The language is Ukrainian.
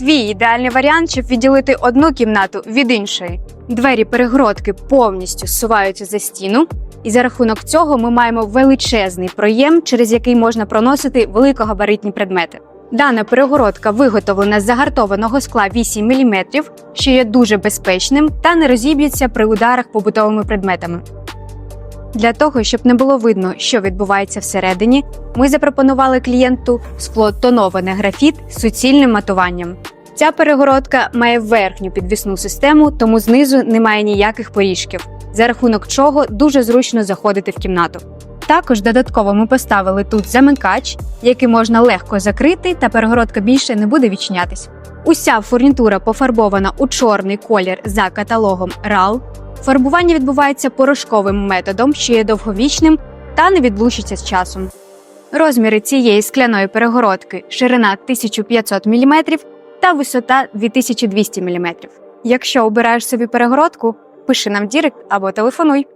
твій ідеальний варіант, щоб відділити одну кімнату від іншої. Двері перегородки повністю зсуваються за стіну, і за рахунок цього ми маємо величезний проєм, через який можна проносити великогабаритні предмети. Дана перегородка виготовлена з загартованого скла 8 мм, що є дуже безпечним та не розіб'ється при ударах побутовими предметами. Для того, щоб не було видно, що відбувається всередині, ми запропонували клієнту скло тоноване графіт з суцільним матуванням. Ця перегородка має верхню підвісну систему, тому знизу немає ніяких поріжків, за рахунок чого дуже зручно заходити в кімнату. Також додатково ми поставили тут замикач, який можна легко закрити, та перегородка більше не буде відчинятись. Уся фурнітура пофарбована у чорний колір за каталогом RAL. Фарбування відбувається порошковим методом, що є довговічним та не відлучиться з часом. Розміри цієї скляної перегородки ширина 1500 мм та висота 2200 мм. Якщо обираєш собі перегородку, пиши нам дірект або телефонуй.